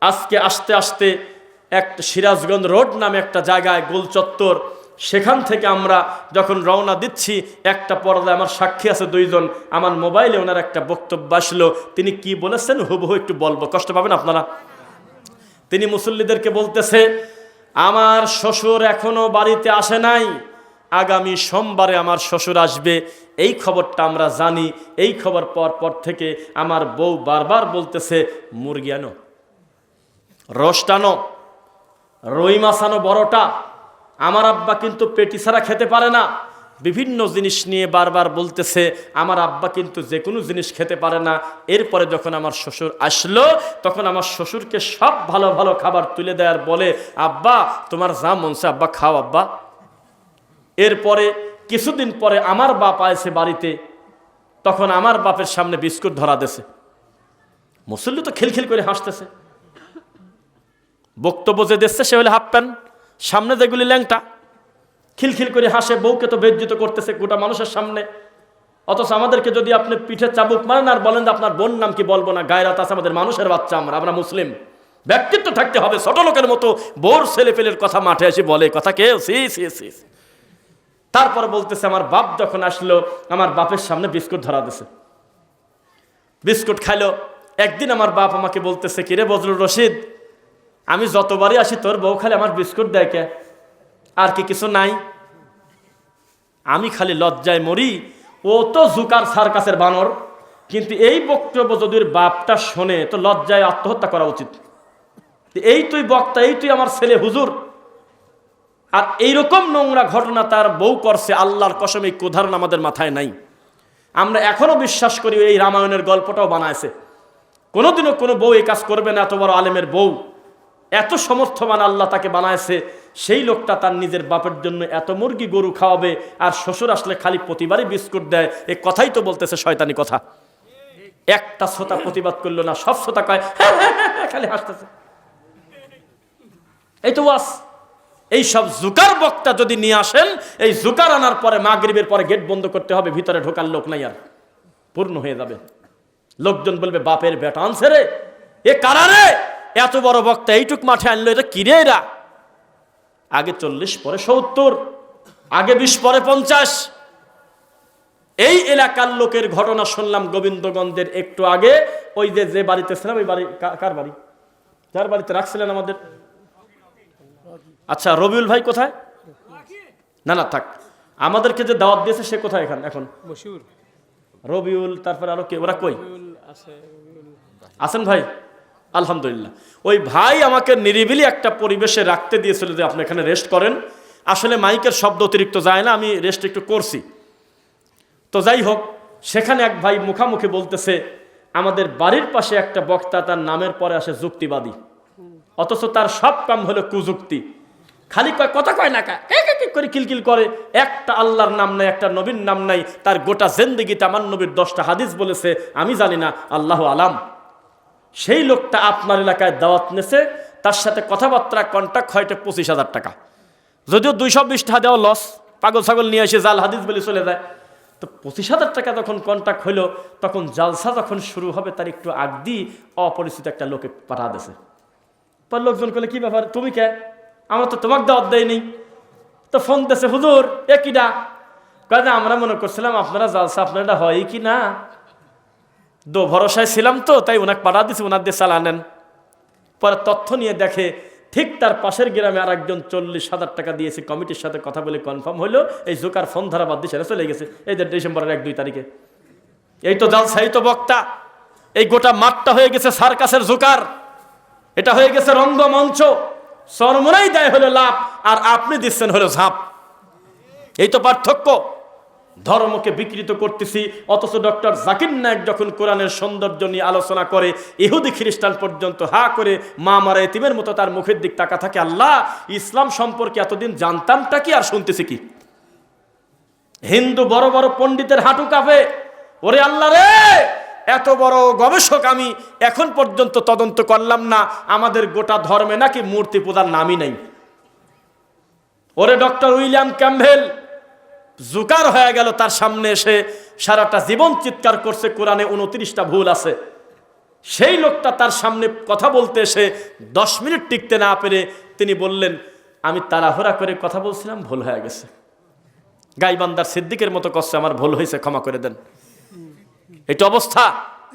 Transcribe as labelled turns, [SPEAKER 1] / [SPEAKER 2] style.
[SPEAKER 1] আজকে আসতে আসতে এক সিরাজগঞ্জ রোড নামে একটা জায়গায় গোলচত্বর সেখান থেকে আমরা যখন রওনা দিচ্ছি, একটা পর্দায় আমার সাক্ষী আছে দুইজন। আমার মোবাইলে ওনার একটা বক্তব্য আসলো। তিনি কি বলেছেন হুবহু একটু বলব। কষ্ট পাবেন আপনারা। তিনি মুসল্লিদেরকে বলতেছে, আমার শ্বশুর এখনও বাড়িতে আসে নাই। আগামী সোমবারে আমার শ্বশুর আসবে। এই খবরটা আমরা জানি। এই খবর পর পর থেকে আমার বউ বারবার বলতেছে, মুরগি আনো। রোস্টানো, রুই মাছ আনো বড়টা আমার আব্বা কিন্তু পেটি ছাড়া খেতে পারে না। বিভিন্ন জিনিস নিয়ে বারবার বলতেছে, আমার আব্বা কিন্তু যে কোনো জিনিস খেতে পারে না। এরপরে যখন আমার শ্বশুর আসলো, তখন আমার শ্বশুরকে সব ভালো ভালো খাবার তুলে দেয় আর বলে, আব্বা, তোমার যা মনসে আব্বা, খাও, আব্বা। এরপরে কিছুদিন পরে আমার বাপ আয়েছে বাড়িতে, তখন আমার বাপের সামনে বিস্কুট ধরা দেছে মুসল্লি তো খিলখিল করে হাসতেছে। বক্তব্য যে দিচ্ছে সে হলে হাফ প্যান্ট সামনে যেগুলি ল্যাংটা, খিলখিল করে হাসে, বউকে তো বেজ্জিত করতেছে গোটা মানুষের সামনে। অথচ আমাদেরকে যদি আপনি পিঠে চাবুক মারেন আর বলেন আপনার বোন নাম কি বলব না গায়রাত আছে আমাদের মানুষের বাচ্চা আমরা আমরা মুসলিম। ব্যক্তিত্ব থাকতে হবে, ছোট লোকের মতো বোর ছেলে পেলের কথা মাঠে এসে বলে কথা কেউ, সি সি সি তারপর বলতেছে, আমার বাপ যখন আসলো, আমার বাপের সামনে বিস্কুট ধরা দিছে। বিস্কুট খাইলো, একদিন আমার বাপ আমাকে বলতেছে কিরে বজরুল রশিদ আমি যতবারই আসি, তোর বউ খালি আমার বিস্কুট দেয় কে? আর কি কিছু নাই? আমি খালি লজ্জায় মরি। ও তো জুকার সার্কাসের বানর। কিন্তু এই বক্তব্য যদি বাপটা শোনে, তো লজ্জায় আত্মহত্যা করা উচিত। এই তুই বক্তা, এই তুই আমার ছেলে হুজুর। আর এইরকম নোংরা ঘটনা তার বউ করছে, আল্লাহর কসম এই উদাহরণ আমাদের মাথায় নাই। আমরা এখনও বিশ্বাস করি এই রামায়ণের গল্পটাও বানাইছে। কোনোদিনও কোনো বউ এই কাজ করবে না, এত বড় আলেমের বউ। এত সমর্থবান আল্লাহ তাকে বানাইছে, সেই লোকটা তার নিজের বাপের জন্য এত মুরগি গরু খাওয়াবে আর শ্বশুর আসলে খালি প্রতিবারই বিস্কুট দেয়। এ কথাই তো বলতেছে শয়তানি কথা। একটা শ্রোতা প্রতিবাদ করল না, সব শ্রোতা কয় খালি হাসতেছে। এই তো ওয়াস। এই সব জুকার বক্তা যদি নিয়ে আসেন, এই জুকার আনার পরে মাগরিবের পরে গেট বন্ধ করতে হবে, ভিতরে ঢোকার লোক নাই আর। পূর্ণ হয়ে যাবে। লোকজন বলবে, বাপের বেটা আনছে রে। এ কারা রে? এত বড় বক্তা এইটুক মাঠে আনলো এটা কিরে এরা? আগে চল্লিশ পরে সত্তর আগে বিশ পরে পঞ্চাশ। এই এলাকার লোকের ঘটনা শুনলাম গোবিন্দগঞ্জের একটু আগে। ওই যে যে বাড়িতে ছিলাম ওই বাড়ি কার বাড়ি? যার বাড়িতে রাখছিলেন আমাদের? আচ্ছা রবিউল ভাই কোথায়? না না থাক। আমাদেরকে যে দাওয়াত দিয়েছে সে কোথায় এখন এখন? রবিউল তারপর আরও কে? ওরা কই? আছেন ভাই? আলহামদুলিল্লাহ। ওই ভাই আমাকে নিরিবিলি একটা পরিবেশে রাখতে দিয়েছিল যে আপনি এখানে রেস্ট করেন। আসলে মাইকের শব্দ অতিরিক্ত যায় না, আমি রেস্ট একটু করছি। তো যাই হোক, সেখানে এক ভাই মুখামুখি বলতেছে, আমাদের বাড়ির পাশে একটা বক্তা, তার নামের পরে আসে যুক্তিবাদী। অথচ তার সব কাম হলো কুযুক্তি। খালি কয়, কথা কয় না করে কিলকিল করে? একটা আল্লাহর নাম নাই, একটা নবীর নাম নাই। তার গোটা জেন্দিগিতে আমার নবীর দশটা হাদিস বলেছে, আমি জানি না, আল্লাহ আলাম। সেই লোকটা আপনার এলাকায় দাওয়াত নেছে তার সাথে কথাবার্তা কন্ট্যাক্ট হয়তো পঁচিশ হাজার টাকা। যদিও দুইশো বিশ টাকা দেওয়া লস পাগল ছাগল নিয়ে এসে জাল হাদিস বলে চলে যায়। তো পঁচিশ হাজার টাকা যখন কন্ট্যাক্ট হইল তখন জালসা যখন শুরু হবে, তার একটু আগ দিয়ে অপরিচিত একটা লোকে পাঠা দেছে পর লোকজন করলে কি ব্যাপার? তুমি কে? আমরা তো তোমাকে দাওয়াত দেয়নি তো ফোন দেছে হুজুর, এ কিডা? যে আমরা মনে করছিলাম আপনারা জালসা আপনার হয় কি না? দো ভরসায় ছিলাম তো, তাই ওনাকে পাঠা দিছি ওনার দিয়ে চালা নেন পরে তথ্য নিয়ে দেখে ঠিক তার পাশের গ্রামে আর একজন চল্লিশ হাজার টাকা দিয়েছে, কমিটির সাথে কথা বলে কনফার্ম হলো এই জোকার ফোন ধরা বাদ দিয়ে সেটা চলে গেছে। এই যে ডিসেম্বরের এক দুই তারিখে। এই তো জালসাই তো বক্তা। এই গোটা মাঠটা হয়ে গেছে সার্কাসের জোকার। এটা হয়ে গেছে রঙ্গমঞ্চ। সরমনাই দেয় হলো লাভ, আর আপনি দিচ্ছেন হলো ঝাঁপ। এই তো পার্থক্য। ধর্মকে বিকৃত করতেছি, অথচ ডক্টর জাকির নায়ক যখন কোরআনের সৌন্দর্য নিয়ে আলোচনা করে, ইহুদি খ্রিস্টান পর্যন্ত হা করে মা মারা এতিমের মতো তার মুখের দিক তাকা থাকে, আল্লাহ, ইসলাম সম্পর্কে এতদিন জানতামটা কি আর শুনতেছি কি? হিন্দু বড় বড় পণ্ডিতের হাঁটু কাঁপে, ওরে আল্লাহ রে! এত বড় গবেষক আমি এখন পর্যন্ত তদন্ত করলাম না, আমাদের গোটা ধর্মে নাকি মূর্তি পূজার নামই নাই। ওরে ডক্টর উইলিয়াম ক্যাম্ভেল জুকার হয়ে গেল তার সামনে এসে। সারাটা জীবন চিৎকার করছে কোরআনে উনত্রিশটা ভুল আছে। সেই লোকটা তার সামনে কথা বলতে এসে দশ মিনিট টিকতে না পেরে তিনি বললেন আমি তাড়াহুড়া করে কথা বলছিলাম ভুল হয়ে গেছে। গাইবান্দার সিদ্দিকের মতো কষ্ট আমার ভুল হয়েছে ক্ষমা করে দেন। এটা অবস্থা।